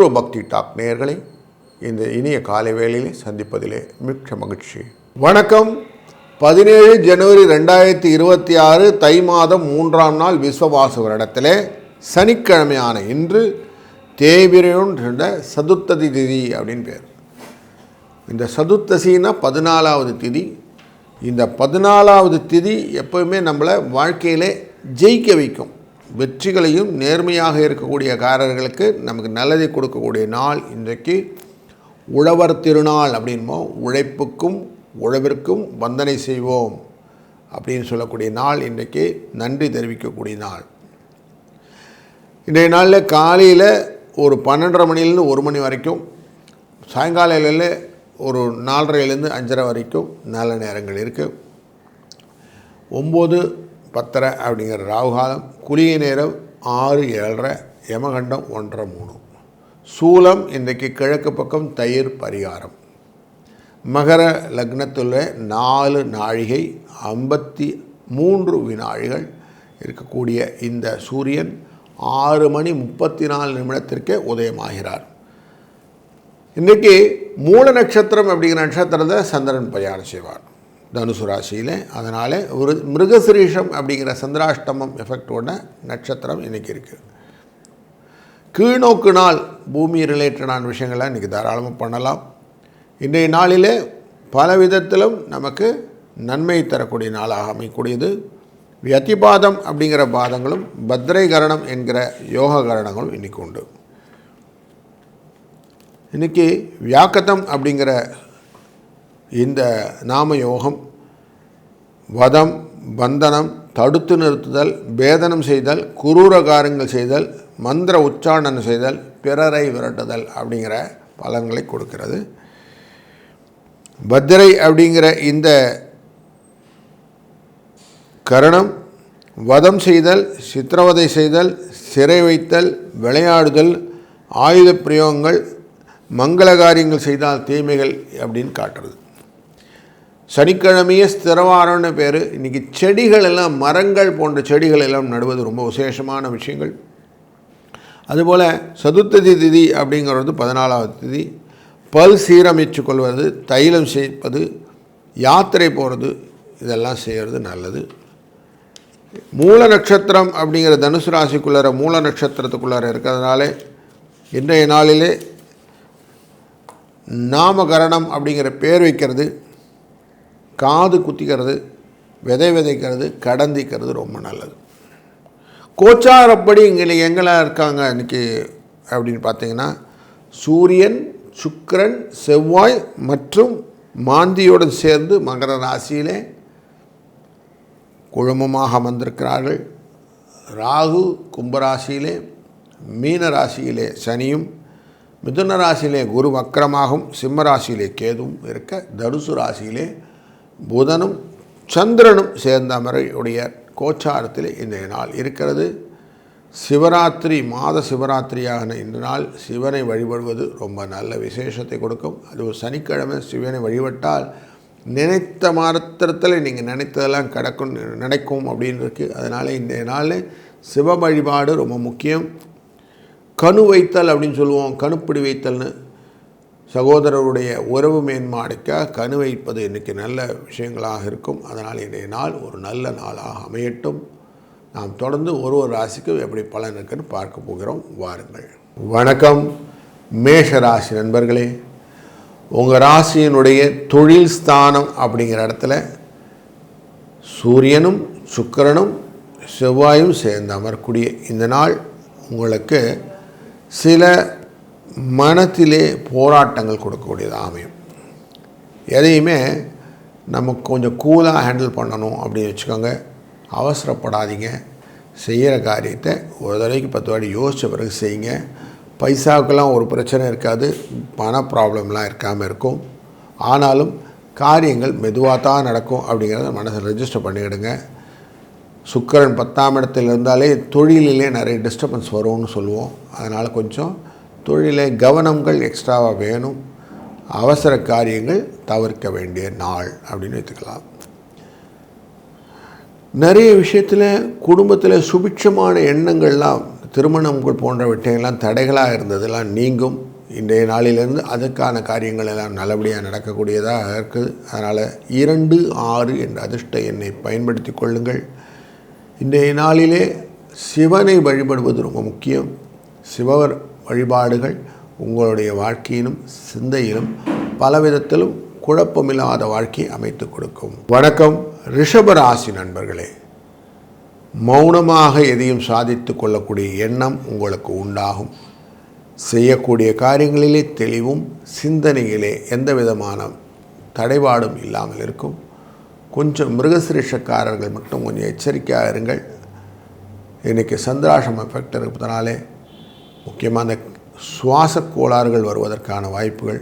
Astro பக்தி talk நேயர்களை இந்த இனிய காலை வேளையிலே சந்திப்பதிலே மிக்க மகிழ்ச்சி. வணக்கம். பதினேழு ஜனவரி ரெண்டாயிரத்தி இருபத்தி ஆறு தை மாதம் மூன்றாம் நாள் விஸ்வவாச வருடத்திலே சனிக்கிழமையான இன்று தேவிரையுன் சதுர்த்ததி திதி அப்படின்னு பேர். இந்த சதுர்த்தசின்னா பதினாலாவது திதி. இந்த பதினாலாவது திதி எப்பவுமே நம்மளை வாழ்க்கையிலே ஜெயிக்க வைக்கும். வெற்றிகளையும் நேர்மையாக இருக்கக்கூடிய காரர்களுக்கு நமக்கு நல்லதை கொடுக்கக்கூடிய நாள் இன்றைக்கு. உழவர் திருநாள் அப்படின்போ உழைப்புக்கும் உழவிற்கும் வந்தனை செய்வோம் அப்படின்னு சொல்லக்கூடிய நாள் இன்றைக்கு. நன்றி தெரிவிக்கக்கூடிய நாள். இன்றைய நாளில் காலையில் ஒரு பன்னெண்டரை மணிலேருந்து ஒரு மணி வரைக்கும் சாயங்காலையில் ஒரு நாலரைலேருந்து அஞ்சரை வரைக்கும் நல்ல நேரங்கள் இருக்குது ஒம்பது பத்தரை அப்படிங்கிற ராகுகாலம் குளிய நேரம் ஆறு ஏழரை யமகண்டம் ஒன்றரை மூணு. சூலம் இன்றைக்கு கிழக்கு பக்கம் தயிர் பரிகாரம். மகர லக்னத்தில் நாலு நாழிகை ஐம்பத்தி மூன்று வினாழிகள் இருக்கக்கூடிய இந்த சூரியன் ஆறு மணி முப்பத்தி நாலு நிமிடத்திற்கே உதயமாகிறார். இன்றைக்கி மூல நட்சத்திரம் அப்படிங்கிற நட்சத்திரத்தை சந்திரன் பிரயாணம் செய்வார். தனுசு ராசியில். அதனால் ஒரு மிருகசிரீஷம் அப்படிங்கிற சந்திராஷ்டமம் எஃபெக்டோட நட்சத்திரம் இன்றைக்கி இருக்குது கீழ்நோக்கு நாள் பூமி ரிலேட்டடான விஷயங்களை இன்றைக்கி தாராளமாக பண்ணலாம். இன்றைய நாளிலே பல விதத்திலும் நமக்கு நன்மை தரக்கூடிய நாளாக அமையக்கூடியது. வியதிபாதம் அப்படிங்கிற பாதங்களும் பத்ரை கரணம் என்கிற யோக கரணங்களும் இன்றைக்கி உண்டு. இன்றைக்கி வியாக்கத்தம் அப்படிங்கிற இந்த நாம யோகம் வதம் பந்தனம் தடுத்து நிறுத்துதல் பேதனம் செய்தல் குரூரகாரங்கள் செய்தல் மந்திர உச்சாரணம் செய்தல் பிறரை விரட்டுதல் அப்படிங்கிற பலன்களை கொடுக்கிறது. பத்திரை அப்படிங்கிற இந்த கரணம் வதம் செய்தல் சித்திரவதை செய்தல் சிறை வைத்தல் விளையாடுதல் ஆயுத பிரயோகங்கள் மங்கள காரியங்கள் செய்தால் தீமைகள் அப்படின்னு காட்டுறது. சனிக்கிழமையே ஸ்திரவாரம்னு பேர். இன்றைக்கி செடிகள் எல்லாம் மரங்கள் போன்ற செடிகள் எல்லாம் நடுவது ரொம்ப விசேஷமான விஷயங்கள். அதுபோல் சதுர்த்ததி திதி அப்படிங்கிறது பதினாலாவது திதி. பல் சீரமைச்சு கொள்வது தைலம் சேர்ப்பது யாத்திரை போகிறது இதெல்லாம் செய்கிறது நல்லது. மூல நட்சத்திரம் அப்படிங்கிற தனுசு ராசிக்குள்ளார மூல நட்சத்திரத்துக்குள்ளார இருக்கிறதுனாலே இன்றைய நாளிலே நாமகரணம் அப்படிங்கிற பேர் வைக்கிறது. காது குத்திக்கிறது விதை விதைக்கிறது கடந்திக்கிறது ரொம்ப நல்லது. கோச்சாரப்படி இங்கே எங்கெல்லாம் இருக்காங்க இன்றைக்கி அப்படின்னு பார்த்தீங்கன்னா சூரியன் சுக்கரன் செவ்வாய் மற்றும் மாந்தியுடன் சேர்ந்து மகர ராசியிலே குழுமமாக வந்திருக்கிறார்கள் ராகு கும்பராசியிலே மீன ராசியிலே சனியும் மிதுன ராசியிலே குரு வக்கரமாகவும் சிம்ம ராசியிலே கேதுவும் இருக்க தனுசு ராசியிலே புதனும் சந்திரனும் சேர்ந்த முறையுடைய கோச்சாரத்தில் இன்றைய நாள் இருக்கிறது. சிவராத்திரி மாத சிவராத்திரியான இந்த நாள் சிவனை வழிபடுவது ரொம்ப நல்ல விசேஷத்தை கொடுக்கும். அது ஒரு சனிக்கிழமை சிவனை வழிபட்டால் நினைத்த மாத்திரத்தில் நீங்கள் நினைத்ததெல்லாம் கிடக்கும் நினைக்கும் அப்படின்னு இருக்குது அதனால் இன்றைய நாளில் சிவ வழிபாடு ரொம்ப முக்கியம். கணு வைத்தல் அப்படின்னு சொல்லுவோம். கணுப்பிடி வைத்தல்னு சகோதரருடைய உறவு மேன்மாடிக்க கனு வைப்பது இன்றைக்கி நல்ல விஷயங்களாக இருக்கும். அதனால் இன்றைய நாள் ஒரு நல்ல நாளாக அமையட்டும். நாம் தொடர்ந்து ஒரு ஒரு ராசிக்கும் எப்படி பலன் இருக்குன்னு பார்க்க போகிறோம். வாருங்கள். வணக்கம். மேஷ ராசி நண்பர்களே உங்கள் ராசியினுடைய தொழில் ஸ்தானம் அப்படிங்கிற இடத்துல சூரியனும் சுக்கிரனும் செவ்வாயும் சேர்ந்து அமரக்கூடிய இந்த நாள் உங்களுக்கு சில மனத்திலே போராட்டங்கள் கொடுக்கக்கூடியதாக அமையும் எதையுமே நம்ம கொஞ்சம் கூலாக ஹேண்டில் பண்ணணும் அப்படின்னு வச்சுக்கோங்க. அவசரப்படாதீங்க. செய்கிற காரியத்தை ஒரு தடவைக்கு பத்து வாட்டி யோசித்த பிறகு செய்யுங்க. பைசாவுக்கெல்லாம் ஒரு பிரச்சனை இருக்காது. பண ப்ராப்ளம்லாம் இருக்காமல் இருக்கும் ஆனாலும் காரியங்கள் மெதுவாக தான் நடக்கும் அப்படிங்கிறத மனசில் ரெஜிஸ்டர் பண்ணிவிடுங்க சுக்கரன் பத்தாம் இடத்தில் இருந்தாலே தொழிலிலே நிறைய டிஸ்டர்பன்ஸ் வரும்னு சொல்லுவோம். அதனால் கொஞ்சம் தொழிலை கவனங்கள் எக்ஸ்ட்ராவாக வேணும். அவசர காரியங்கள் தவிர்க்க வேண்டிய நாள் அப்படின்னு வைத்துக்கலாம் நிறைய விஷயத்தில் குடும்பத்தில் சுபிட்சமான எண்ணங்கள்லாம் திருமணங்கள் போன்ற விஷயங்கள்லாம் தடைகளாக இருந்ததெல்லாம் நீங்கும். இன்றைய நாளிலிருந்து அதுக்கான காரியங்கள் எல்லாம் நல்லபடியாக நடக்கக்கூடியதாக இருக்குது. அதனால் இரண்டு ஆறு என்ற அதிர்ஷ்ட எண்ணை பயன்படுத்தி கொள்ளுங்கள். இன்றைய நாளிலே சிவனை வழிபடுவது ரொம்ப முக்கியம். சிவவர் வழிபாடுகள் உங்களுடைய வாழ்க்கையிலும் சிந்தையிலும் பலவிதத்திலும் குழப்பமில்லாத வாழ்க்கையை அமைத்து கொடுக்கும். வணக்கம் ரிஷபராசி நண்பர்களே. மௌனமாக எதையும் சாதித்து கொள்ளக்கூடிய எண்ணம் உங்களுக்கு உண்டாகும். செய்யக்கூடிய காரியங்களிலே தெளிவும் சிந்தனையிலே எந்த விதமான தடைபாடும் இல்லாமல் இருக்கும். கொஞ்சம் மிருகசிரீஷக்காரர்கள் மட்டும் கொஞ்சம் எச்சரிக்கையாக இருங்கள். இன்றைக்கி சந்திராஷம் எஃபெக்ட் இருப்பதனாலே முக்கியமாக அந்த சுவாச கோளாறுகள் வருவதற்கான வாய்ப்புகள்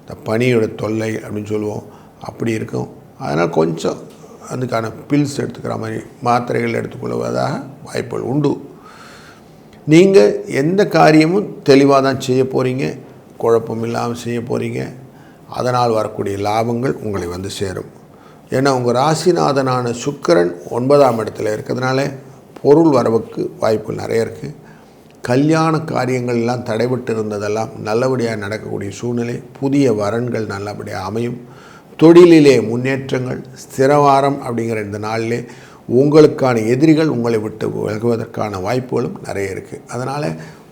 இந்த பனியோட தொல்லை அப்படின்னு சொல்லுவோம் அப்படி இருக்கும். அதனால் கொஞ்சம் அதுக்கான பில்ஸ் எடுத்துக்கிற மாதிரி மாத்திரைகள் எடுத்துக்கொள்வதாக வாய்ப்புகள் உண்டு. நீங்கள் எந்த காரியமும் தெளிவாக தான் செய்ய போகிறீங்க குழப்பம் இல்லாமல் செய்ய போகிறீங்க அதனால் வரக்கூடிய லாபங்கள் உங்களை வந்து சேரும். ஏன்னா உங்கள் ராசிநாதனான சுக்கிரன் ஒன்பதாம் இடத்துல இருக்கிறதுனால பொருள் வரவுக்கு வாய்ப்புகள் நிறைய இருக்குது கல்யாண காரியங்கள் எல்லாம் தடைபட்டு இருந்ததெல்லாம் நல்லபடியாக நடக்கக்கூடிய சூழ்நிலை புதிய வரன்கள் நல்லபடியாக அமையும். தொழிலிலே முன்னேற்றங்கள் ஸ்திரவாரம் அப்படிங்கிற இந்த நாளிலே உங்களுக்கான எதிரிகள் உங்களை விட்டு விலகுவதற்கான வாய்ப்புகளும் நிறைய இருக்குது அதனால்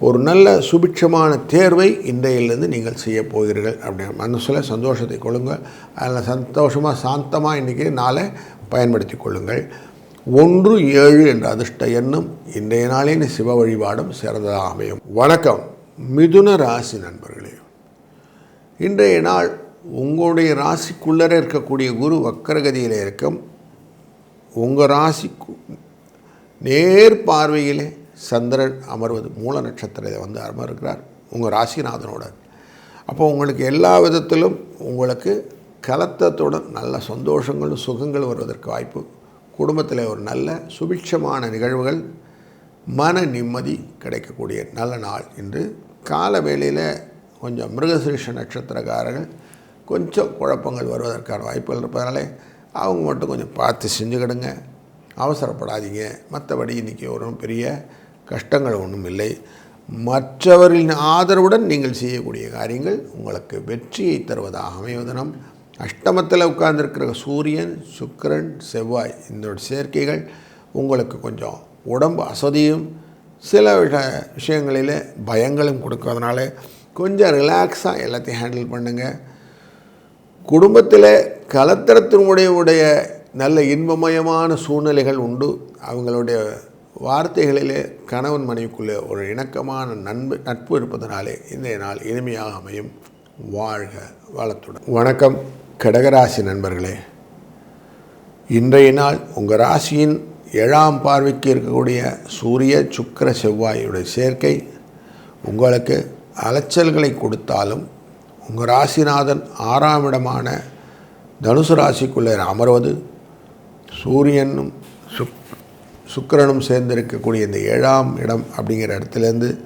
ஒரு நல்ல சுபிட்சமான தேர்வை இன்றையிலிருந்து நீங்கள் செய்ய போகிறீர்கள் அப்படின்னு மனசில் சந்தோஷத்தை கொள்ளுங்கள். அதில் சந்தோஷமாக சாந்தமாக இன்றைக்கி நாளை பயன்படுத்தி கொள்ளுங்கள். ஒன்று ஏழு என்ற அதிர்ஷ்ட எண்ணம் இன்றைய நாளின் சிவ வழிபாடும் சிறந்ததாக அமையும். வணக்கம். மிதுன ராசி நண்பர்களே இன்றைய நாள் உங்களுடைய ராசிக்குள்ளரே இருக்கக்கூடிய குரு வக்கரகதியில் இருக்கும். உங்கள் ராசிக்கு நேர் பார்வையிலே சந்திரன் அமர்வது மூல நட்சத்திரத்தை வந்து அமர்கிறார். உங்கள் ராசிநாதனோட. அப்போ உங்களுக்கு எல்லா விதத்திலும் உங்களுக்கு கலத்தத்துடன் நல்ல சந்தோஷங்களும் சுகங்கள் வருவதற்கு வாய்ப்பு குடும்பத்தில் ஒரு நல்ல சுபிட்சமான நிகழ்வுகள் மன நிம்மதி கிடைக்கக்கூடிய நல்ல நாள் என்று கால வேளையில் கொஞ்சம் மிருகசிருஷ நட்சத்திரக்காரர்கள் கொஞ்சம் குழப்பங்கள் வருவதற்கான வாய்ப்புகள் இருப்பதனாலே அவங்க மட்டும் கொஞ்சம் பார்த்து செஞ்சுக்கிடுங்க. அவசரப்படாதீங்க. மற்றபடி இன்றைக்கி ஒரு பெரிய கஷ்டங்கள் ஒன்றும் இல்லை. மற்றவர்களின் ஆதரவுடன் நீங்கள் செய்யக்கூடிய காரியங்கள் உங்களுக்கு வெற்றியை தருவதாக அமைவதனம். அஷ்டமத்தில் உட்கார்ந்துருக்கிற சூரியன் சுக்கிரன் செவ்வாய் இந்த சேர்க்கைகள் உங்களுக்கு கொஞ்சம் உடம்பு அசதியும் சில விஷ விஷயங்களில் பயங்களும் கொடுக்கறதுனால கொஞ்சம் ரிலாக்ஸாக எல்லாத்தையும் ஹேண்டில் பண்ணுங்கள் குடும்பத்தில் கலத்திரத்தினுடைய உடைய நல்ல இன்பமயமான சூழ்நிலைகள் உண்டு. அவங்களுடைய வார்த்தைகளிலே கணவன் மனைவிக்குள்ளே ஒரு இணக்கமான நண்பு நட்பு இருப்பதனாலே இன்றைய நாள் இனிமையாக அமையும். வாழ்க வளத்துடன். வணக்கம். கடகராசி நண்பர்களே இன்றைய நாள் உங்கள் ராசியின் ஏழாம் பார்வைக்கு இருக்கக்கூடிய சூரிய சுக்கிர செவ்வாயுடைய சேர்க்கை. உங்களுக்கு அலைச்சல்களை கொடுத்தாலும் உங்கள் ராசிநாதன் ஆறாம் இடமான தனுசு ராசிக்குள்ளே அமர்வது சூரியனும் சுக் சுக்கிரனும் சேர்ந்திருக்கக்கூடிய இந்த ஏழாம் இடம் அப்படிங்கிற இடத்துலேருந்து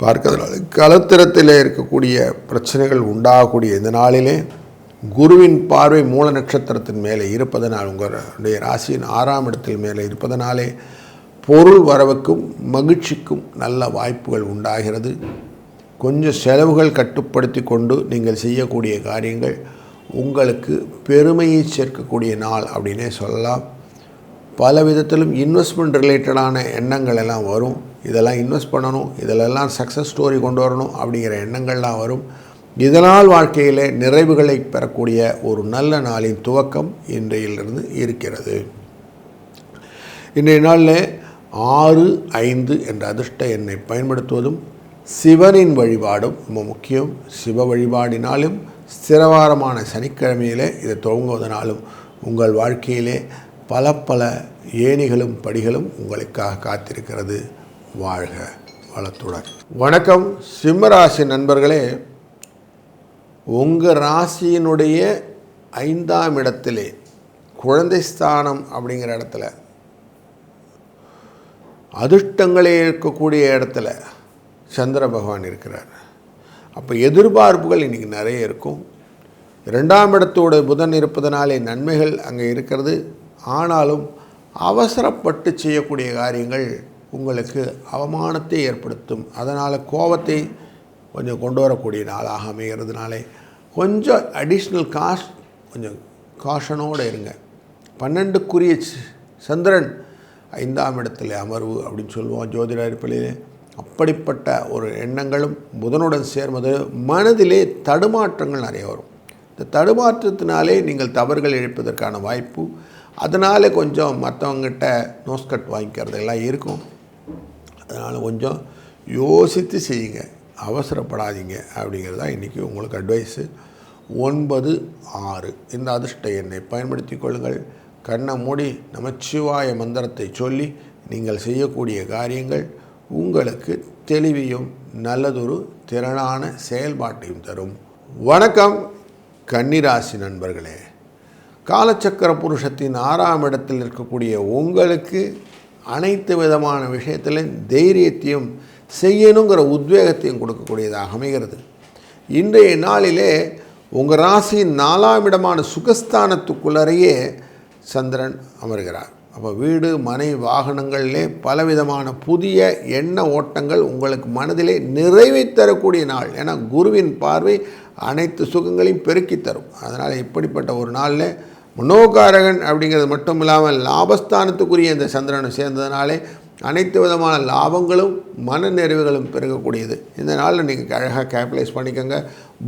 பார்க்கறதுனால கலத்திரத்தில் இருக்கக்கூடிய பிரச்சனைகள் உண்டாகக்கூடிய இந்த நாளிலே குருவின் பார்வை மூல நட்சத்திரத்தின் மேலே இருப்பதனால் உங்களுடைய ராசியின் ஆறாம் இடத்தில் மேலே இருப்பதனாலே பொருள் வரவுக்கும் மகிழ்ச்சிக்கும் நல்ல வாய்ப்புகள் உண்டாகிறது. கொஞ்சம் செலவுகள் கட்டுப்படுத்தி கொண்டு நீங்கள் செய்யக்கூடிய காரியங்கள் உங்களுக்கு பெருமையை சேர்க்கக்கூடிய நாள் அப்படின்னே சொல்லலாம். பல விதத்திலும் இன்வெஸ்ட்மெண்ட் ரிலேட்டடான எண்ணங்கள் எல்லாம் வரும். இதெல்லாம் இன்வெஸ்ட் பண்ணணும். இதிலெல்லாம் சக்ஸஸ் ஸ்டோரி கொண்டு வரணும் அப்படிங்கிற எண்ணங்கள்லாம் வரும். இதனால் வாழ்க்கையிலே நிறைவுகளை பெறக்கூடிய ஒரு நல்ல நாளின் துவக்கம் இன்றையிலிருந்து இருக்கிறது. இன்றைய நாளில் ஆறு ஐந்து என்ற அதிர்ஷ்ட எண்ணை பயன்படுத்துவதும் சிவனின் வழிபாடும் ரொம்ப முக்கியம். சிவ வழிபாடினாலும் சிறவாரமான சனிக்கிழமையிலே இதை துவங்குவதனாலும் உங்கள் வாழ்க்கையிலே பல பல ஏணிகளும் படிகளும் உங்களுக்காக காத்திருக்கிறது. வாழ்க வளத்துடன். வணக்கம். சிம்மராசி நண்பர்களே உங்கள் ராசியினுடைய ஐந்தாம் இடத்திலே குழந்தை ஸ்தானம் அப்படிங்கிற இடத்துல அதிர்ஷ்டங்களே இருக்கக்கூடிய இடத்துல சந்திர பகவான் இருக்கிறார். அப்போ எதிர்பார்ப்புகள் இன்றைக்கி நிறைய இருக்கும். ரெண்டாம் இடத்தோட புதன் இருப்பதனாலே நன்மைகள் அங்கே இருக்கிறது. ஆனாலும் அவசரப்பட்டு செய்யக்கூடிய காரியங்கள் உங்களுக்கு அவமானத்தை ஏற்படுத்தும். அதனால் கோபத்தை கொஞ்சம் கொண்டு வரக்கூடிய நாளாக அமைகிறதுனாலே கொஞ்சம் அடிஷ்னல் காஸ்ட் கொஞ்சம் காஷனோடு இருங்க. பன்னெண்டுக்குரிய சந்திரன் ஐந்தாம் இடத்துல அமர்வு அப்படின்னு சொல்லுவோம் ஜோதிட அடிப்படையிலே. அப்படிப்பட்ட ஒரு எண்ணங்களும் புதனுடன் சேர்வது மனதிலே தடுமாற்றங்கள் நிறைய வரும். இந்த தடுமாற்றத்தினாலே நீங்கள் தவறுகள் இழைப்பதற்கான வாய்ப்பு அதனால் கொஞ்சம் மற்றவங்ககிட்ட நோஸ்கட் வாங்கிக்கிறது எல்லாம் இருக்கும். அதனால் கொஞ்சம் யோசித்து செய்யுங்க. அவசரப்படாதீங்க அப்படிங்கிறது தான் இன்றைக்கி உங்களுக்கு அட்வைஸு ஒன்பது ஆறு. இந்த அதிர்ஷ்ட எண்ணை பயன்படுத்தி கொள்ளுங்கள். கண்ணை மூடி நமச்சிவாய மந்திரத்தை சொல்லி நீங்கள் செய்யக்கூடிய காரியங்கள் உங்களுக்கு தெளிவையும் நல்லதொரு திறனான செயல்பாட்டையும் தரும். வணக்கம் கன்னிராசி நண்பர்களே. காலச்சக்கர புருஷத்தின் ஆறாம் இடத்தில் இருக்கக்கூடிய உங்களுக்கு அனைத்து விதமான விஷயத்திலும் தைரியத்தையும் செய்யணுங்கிற உத்வேகத்தையும் கொடுக்கக்கூடியதாக அமைகிறது. இன்றைய நாளிலே உங்கள் ராசியின் நாலாம் இடமான சுகஸ்தானத்துக்குள்ளறையே சந்திரன் அமர்கிறார். அப்போ வீடு மனை வாகனங்களிலே பலவிதமான புதிய எண்ண ஓட்டங்கள் உங்களுக்கு மனதிலே நிறைவை தரக்கூடிய நாள். ஏன்னா குருவின் பார்வை அனைத்து சுகங்களையும் பெருக்கித் தரும். அதனால் இப்படிப்பட்ட ஒரு நாளில் மனோகாரகன் அப்படிங்கிறது மட்டும் இல்லாமல் லாபஸ்தானத்துக்குரிய இந்த சந்திரனை சேர்ந்ததுனாலே அனைத்து விதமான லாபங்களும் மன நிறைவுகளும் பெருகக்கூடியது. இந்த நாளில் நீங்கள் அழகாக கேபிடலைஸ் பண்ணிக்கோங்க.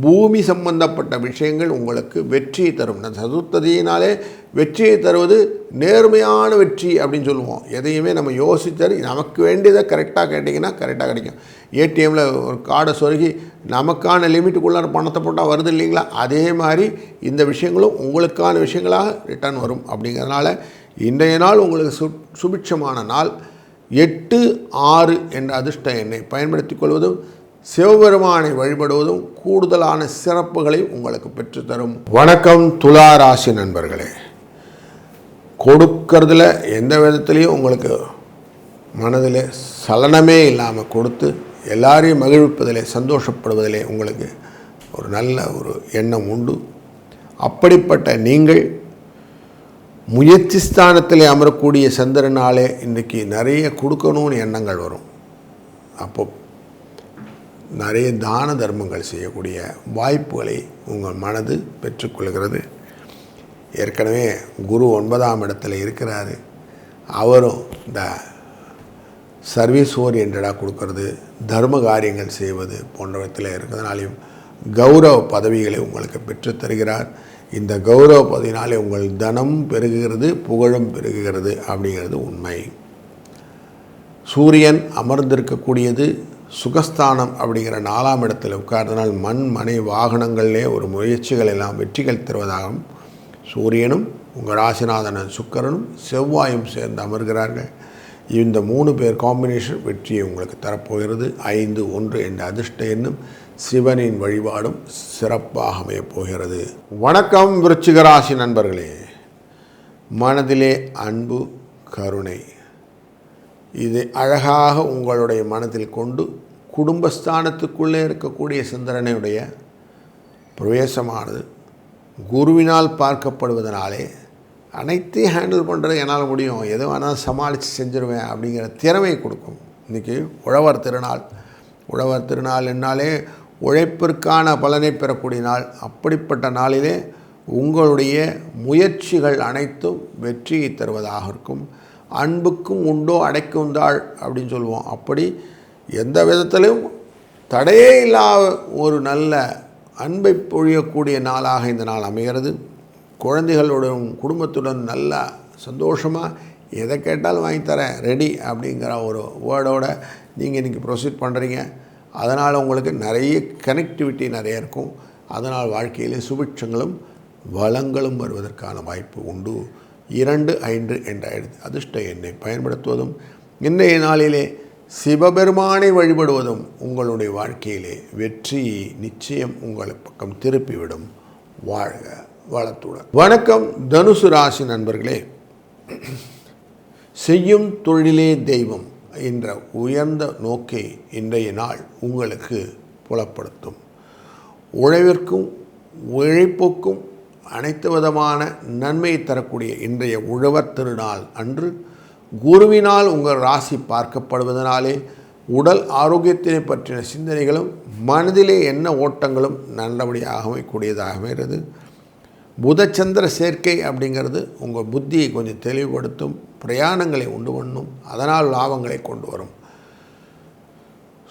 பூமி சம்பந்தப்பட்ட விஷயங்கள் உங்களுக்கு வெற்றியை தரும். இந்த சதுர்த்ததியினாலே வெற்றியை தருவது நேர்மையான வெற்றி அப்படின்னு சொல்லுவோம். எதையுமே நம்ம யோசித்தாரு நமக்கு வேண்டியதை கரெக்டாக கேட்டிங்கன்னா கரெக்டாக கிடைக்கும். ஏடிஎம்மில் ஒரு கார்டை சொருகி நமக்கான லிமிட்டுக்குள்ளார பணத்தை போட்டால் வருது இல்லைங்களா? அதே மாதிரி இந்த விஷயங்களும் உங்களுக்கான விஷயங்களாக ரிட்டர்ன் வரும். அப்படிங்கிறதுனால இன்றைய நாள் உங்களுக்கு சு சுபிட்சமான நாள். எட்டு ஆறு என்ற அதிர்ஷ்ட எண்ணை பயன்படுத்திக் கொள்வதும் சிவபெருமானை வழிபடுவதும் கூடுதலான சிறப்புகளை உங்களுக்கு பெற்றுத்தரும் வணக்கம் துலா ராசி நண்பர்களே. கொடுக்கறதுல எந்த விதத்துலேயும் உங்களுக்கு மனதில் சலனமே இல்லாமல் கொடுத்து எல்லாரையும் மகிழ்விப்பதிலே சந்தோஷப்படுவதிலே உங்களுக்கு ஒரு நல்ல ஒரு எண்ணம் உண்டு. அப்படிப்பட்ட நீங்கள் முயற்சி ஸ்தானத்தில் அமரக்கூடிய சந்திரனாலே இன்றைக்கி நிறைய கொடுக்கணும்னு எண்ணங்கள் வரும். அப்போ நிறைய தான தர்மங்கள் செய்யக்கூடிய வாய்ப்புகளை உங்கள் மனது பெற்றுக்கொள்கிறது. ஏற்கனவே குரு ஒன்பதாம் இடத்துல இருக்கிறாரு. அவரும் இந்த சர்வீஸ் ஓரியன்டாக கொடுக்கறது தர்ம காரியங்கள் செய்வது போன்றவற்றில் இருக்கிறதுனாலையும் கௌரவ பதவிகளை உங்களுக்கு பெற்றுத்தருகிறார் இந்த கௌரவ உங்கள் தனம் பெருகுகிறது புகழும் பெருகுகிறது அப்படிங்கிறது உண்மை. சூரியன் அமர்ந்திருக்கக்கூடியது சுகஸ்தானம் அப்படிங்கிற நாலாம் இடத்தில் உட்கார்ந்தனால் மண் மனை வாகனங்களிலே ஒரு முயற்சிகள் எல்லாம் வெற்றிகள் தருவதாகவும் சூரியனும் உங்கள் ராசிநாதன சுக்கரனும் செவ்வாயும் சேர்ந்து அமர்கிறார்கள். இந்த மூணு பேர் காம்பினேஷன் வெற்றியை உங்களுக்கு தரப்போகிறது. ஐந்து ஒன்று என்ற அதிர்ஷ்ட எண்ணும் சிவனின் வழிபாடும் சிறப்பாக அமையப் போகிறது. வணக்கம் விருச்சிகராசி நண்பர்களே. மனதிலே அன்பு கருணை. இது அழகாக உங்களுடைய மனதில் கொண்டு குடும்பஸ்தானத்துக்குள்ளே இருக்கக்கூடிய சிந்தரனையுடைய பிரவேசமானது குருவினால் பார்க்கப்படுவதனாலே அனைத்தையும் ஹேண்டில் பண்ணுறது என்னால் முடியும். எது வேணாலும் சமாளித்து செஞ்சுருவேன் அப்படிங்கிற திறமை கொடுக்கும். இன்றைக்கி உழவர் திருநாள். உழவர் திருநாள் என்னாலே உழைப்பிற்கான பலனை பெறக்கூடிய நாள் அப்படிப்பட்ட நாளிலே உங்களுடைய முயற்சிகள் அனைத்தும் வெற்றியை தருவதாக இருக்கும். அன்புக்கும் உண்டோ அடைக்கும் தாள் அப்படின்னு சொல்லுவோம். அப்படி எந்த விதத்திலும் தடையே இல்லாத ஒரு நல்ல அன்பை பொழியக்கூடிய நாளாக இந்த நாள் அமைகிறது. குழந்தைகளுடன் குடும்பத்துடன் நல்லா சந்தோஷமாக எதை கேட்டாலும் வாங்கி தரேன் ரெடி அப்படிங்கிற ஒரு வேர்டோட நீங்கள் இன்றைக்கி ப்ரொசீட் பண்ணுறீங்க அதனால் உங்களுக்கு நிறைய கனெக்டிவிட்டி நிறைய இருக்கும். அதனால் வாழ்க்கையிலே சுபிட்சங்களும் வளங்களும் வருவதற்கான வாய்ப்பு உண்டு. இரண்டு ஐந்து என்ற அதிர்ஷ்ட எண்ணை பயன்படுத்துவதும் இன்றைய நாளிலே சிவபெருமானை வழிபடுவதும் உங்களுடைய வாழ்க்கையிலே வெற்றி நிச்சயம் உங்கள் பக்கம் திருப்பிவிடும். வாழ்க வளத்துடன். வணக்கம் தனுசு ராசி நண்பர்களே. செய்யும் தொழிலே தெய்வம். என்ற உயர்ந்த நோக்கை இன்றைய நாள் உங்களுக்கு புலப்படுத்தும். உழைவிற்கும் உழைப்புக்கும் அனைத்து விதமான நன்மையை தரக்கூடிய இன்றைய உழவர் திருநாள் அன்று குருவினால் உங்கள் ராசி பார்க்கப்படுவதனாலே உடல் ஆரோக்கியத்தினை பற்றின சிந்தனைகளும் மனதிலே என்ன ஓட்டங்களும் நல்லபடியாக அமைக்கூடியதாக அமைகிறது புதச்சந்திர சேர்க்கை அப்படிங்கிறது உங்கள் புத்தியை கொஞ்சம் தெளிவுபடுத்தும் பிரயாணங்களை உண்டு பண்ணும் அதனால் லாபங்களை கொண்டு வரும்.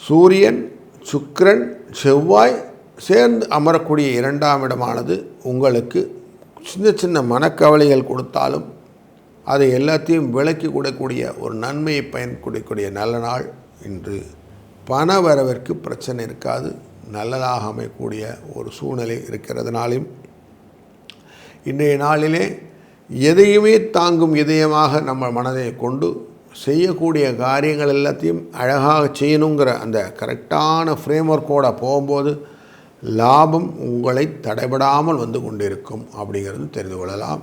சூரியன் சுக்கரன் செவ்வாய் சேர்ந்து அமரக்கூடிய இரண்டாம் இடமானது உங்களுக்கு சின்ன சின்ன மனக்கவலைகள் கொடுத்தாலும் அதை எல்லாத்தையும் விலக்கி கொடுக்கக்கூடிய ஒரு நன்மையை பயன்படக்கூடிய நல்ல நாள் இன்று. பண வரவிற்கு பிரச்சனை இருக்காது நல்லதாக அமையக்கூடிய ஒரு சூழ்நிலை இருக்கிறதுனாலையும் இன்றைய நாளிலே எதையுமே தாங்கும் இதயமாக நம்ம மனதை கொண்டு செய்யக்கூடிய காரியங்கள் எல்லாத்தையும் அழகாக செய்யணுங்கிற அந்த கரெக்டான ஃப்ரேம் ஒர்க்கோடு போகும்போது லாபம் உங்களை தடைபடாமல் வந்து கொண்டிருக்கும் அப்படிங்கிறது தெரிந்து கொள்ளலாம்.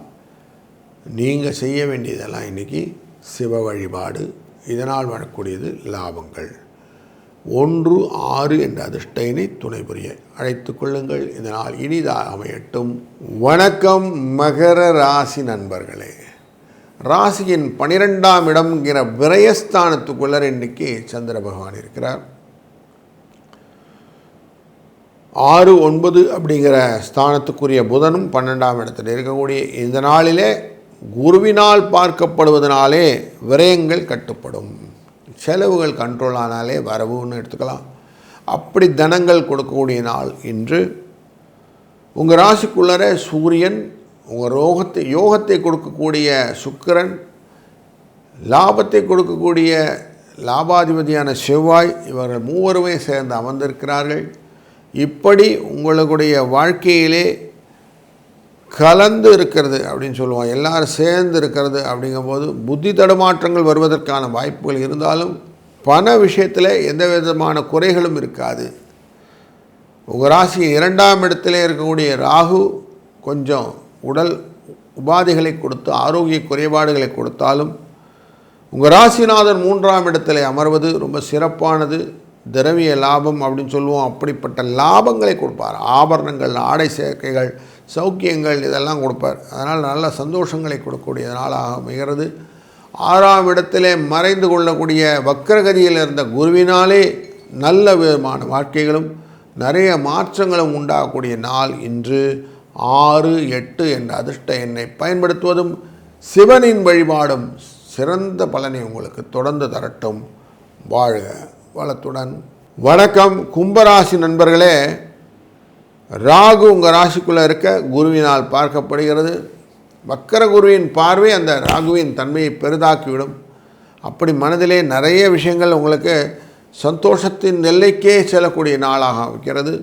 நீங்கள் செய்ய வேண்டியதெல்லாம் இன்றைக்கி சிவ வழிபாடு. இதனால் வரக்கூடியது லாபங்கள். ஒன்று ஆறு என்ற அதிர்ஷ்டையினை துணை புரிய அழைத்து கொள்ளுங்கள். இதனால் இனிதாக அமையட்டும். வணக்கம் மகர ராசி நண்பர்களே. ராசியின் பனிரெண்டாம் இடம்ங்கிற விரயஸ்தானத்துக்குள்ளர் இன்றைக்கி சந்திர பகவான் இருக்கிறார். ஆறு ஒன்பது அப்படிங்கிற ஸ்தானத்துக்குரிய புதனும் பன்னெண்டாம் இடத்தில் இருக்கக்கூடிய இந்த நாளிலே குருவினால் பார்க்கப்படுவதனாலே விரயங்கள் கட்டுப்படும். செலவுகள் கண்ட்ரோல் ஆனாலே வரவுன்னு எடுத்துக்கலாம். அப்படி தனங்கள் கொடுக்கக்கூடிய நாள் இன்று உங்கள் ராசிக்குள்ளர சூரியன் உங்கள் ரோகத்தை யோகத்தை கொடுக்கக்கூடிய சுக்கிரன் லாபத்தை கொடுக்கக்கூடிய லாபாதிபதியான செவ்வாய் இவர்கள் மூவருமே சேர்ந்து அமர்ந்திருக்கிறார்கள். இப்படி உங்களுடைய வாழ்க்கையிலே கலந்து இருக்கிறது அப்படின்னு சொல்லுவோம் எல்லாரும் சேர்ந்து இருக்கிறது அப்படிங்கும்போது புத்தி தடுமாற்றங்கள் வருவதற்கான வாய்ப்புகள் இருந்தாலும் பண விஷயத்தில் எந்த விதமான குறைகளும் இருக்காது. உங்கள் ராசி இரண்டாம் இடத்துல இருக்கக்கூடிய ராகு கொஞ்சம் உடல் உபாதைகளை கொடுத்து ஆரோக்கிய குறைபாடுகளை கொடுத்தாலும் உங்கள் ராசிநாதன் மூன்றாம் இடத்துல அமர்வது ரொம்ப சிறப்பானது. திரவிய லாபம் அப்படின்னு சொல்லுவோம். அப்படிப்பட்ட லாபங்களை கொடுப்பார். ஆபரணங்கள் ஆடை சேர்க்கைகள் சௌக்கியங்கள் இதெல்லாம் கொடுப்பார். அதனால் நல்ல சந்தோஷங்களை கொடுக்கக்கூடிய நாளாக அமைகிறது. ஆறாம் இடத்திலே மறைந்து கொள்ளக்கூடிய வக்கரகதியில் இருந்த குருவினாலே நல்ல விதமான வாழ்க்கைகளும் நிறைய மாற்றங்களும் உண்டாகக்கூடிய நாள் இன்று ஆறு எட்டு என்ற அதிர்ஷ்ட எண்ணை பயன்படுத்துவதும் சிவனின் வழிபாடும் சிறந்த பலனை உங்களுக்கு தொடர்ந்து தரட்டும். வாழ்க வளத்துடன். வணக்கம். கும்பராசி நண்பர்களே ராகு உங்கள் ராசிக்குள்ளே இருக்க குருவினால் பார்க்கப்படுகிறது. வக்கர குருவின் பார்வை அந்த ராகுவின் தன்மையை பெரிதாக்கிவிடும். அப்படி மனதிலே நிறைய விஷயங்கள் உங்களுக்கு சந்தோஷத்தின் நெல்லைக்கே செல்லக்கூடிய நாளாக இருக்கிறது.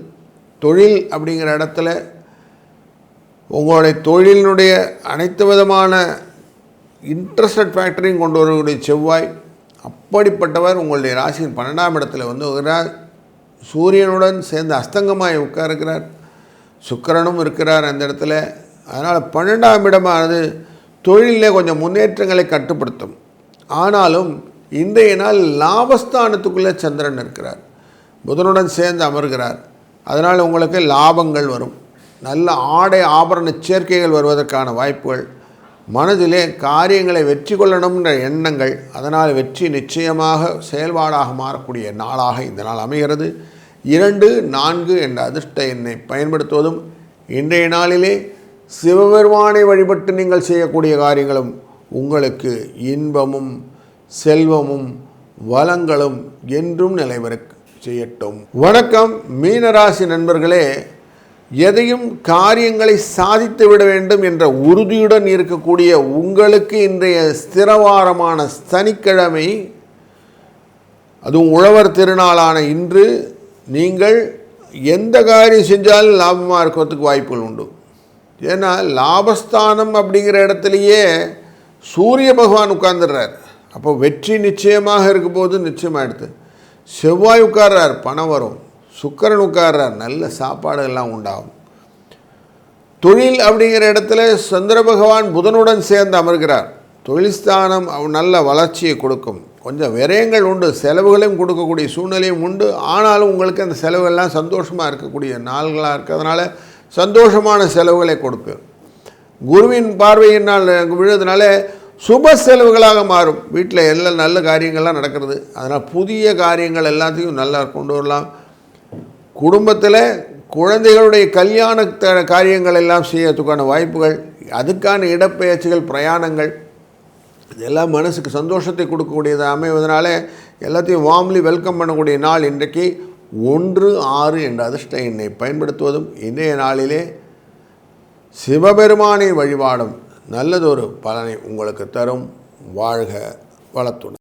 தொழில் அப்படிங்கிற இடத்துல உங்களுடைய தொழிலினுடைய அனைத்து விதமான இன்ட்ரெஸ்டட் ஃபேக்டரியும் கொண்டு வரக்கூடிய செவ்வாய் அப்படிப்பட்டவர் உங்களுடைய ராசியின் பன்னெண்டாம் இடத்துல வந்து வருகிறார் சூரியனுடன் சேர்ந்து அஸ்தங்கமாய் உட்காருக்கிறார் சுக்கரனும் இருக்கிறார் அந்த இடத்துல. அதனால் பன்னெண்டாம் இடமானது தொழிலில் கொஞ்சம் முன்னேற்றங்களை கட்டுப்படுத்தும். ஆனாலும் இன்றைய நாள் லாபஸ்தானத்துக்குள்ளே சந்திரன் இருக்கிறார். புதனுடன் சேர்ந்து அமர்கிறார். அதனால் உங்களுக்கு லாபங்கள் வரும். நல்ல ஆடை ஆபரண சேர்க்கைகள் வருவதற்கான வாய்ப்புகள். மனதிலே காரியங்களை வெற்றி கொள்ளணும்ன்ற எண்ணங்கள் அதனால் வெற்றி நிச்சயமாக செயல்பாடாக மாறக்கூடிய நாளாக இந்த நாள் அமைகிறது. இரண்டு நான்கு என்ற அதிர்ஷ்ட எண்ணை பயன்படுத்துவதும் இன்றைய நாளிலே சிவபெருமானை வழிபட்டு நீங்கள் செய்யக்கூடிய காரியங்களும் உங்களுக்கு இன்பமும் செல்வமும் வளங்களும் என்றும் நிலைவர செய்யட்டும். வணக்கம் மீனராசி நண்பர்களே. எதையும் காரியங்களை சாதித்து விட வேண்டும் என்ற உறுதியுடன் இருக்கக்கூடிய உங்களுக்கு இன்றைய ஸ்திரவாரமான சனிக்கிழமை அதுவும் உழவர் திருநாளான இன்று நீங்கள் எந்த காரியம் செஞ்சாலும் லாபமாக இருக்கிறதுக்கு வாய்ப்புகள் உண்டு. ஏன்னா லாபஸ்தானம் அப்படிங்கிற இடத்துலையே சூரிய பகவான் உட்கார்ந்துடுறார். அப்போ வெற்றி நிச்சயமாக இருக்கும்போது நிச்சயமாக எடுத்து செவ்வாய் உட்கார்றார் பணம் வரும். சுக்கரன் உட்கார்றார் நல்ல சாப்பாடு எல்லாம் உண்டாகும். தொழில் அப்படிங்கிற இடத்துல சந்திர பகவான் புதனுடன் சேர்ந்து அமர்கிறார். தொழில்ஸ்தானம் அவ் நல்ல வளர்ச்சியை கொடுக்கும். கொஞ்சம் விரயங்கள் உண்டு செலவுகளையும் கொடுக்கக்கூடிய சூழ்நிலையும் உண்டு. ஆனாலும் உங்களுக்கு அந்த செலவுகள்லாம் சந்தோஷமாக இருக்கக்கூடிய நாள்களாக இருக்கிறதுனால சந்தோஷமான செலவுகளை கொடுப்பேன் குருவின் பார்வையினால் விழுதுனால சுப செலவுகளாக மாறும். வீட்டில் எல்லாம் நல்ல காரியங்கள்லாம் நடக்கிறது. அதனால் புதிய காரியங்கள் எல்லாத்தையும் நல்லா கொண்டு வரலாம். குடும்பத்தில் குழந்தைகளுடைய கல்யாண காரியங்கள் எல்லாம் செய்யறதுக்கான வாய்ப்புகள் அதுக்கான இடப்பெயர்ச்சிகள் பிரயாணங்கள் இதெல்லாம் மனசுக்கு சந்தோஷத்தை கொடுக்கக்கூடியதாக அமைவதனால எல்லாத்தையும் வார்ம்லி வெல்கம் பண்ணக்கூடிய நாள் இன்றைக்கு ஒன்று ஆறு என்ற அதிர்ஷ்ட எண்ணை பயன்படுத்துவதும் இன்றைய நாளிலே சிவபெருமானை வழிபாடும் நல்லதொரு பலனை உங்களுக்கு தரும். வாழ்க வளத்துடன்.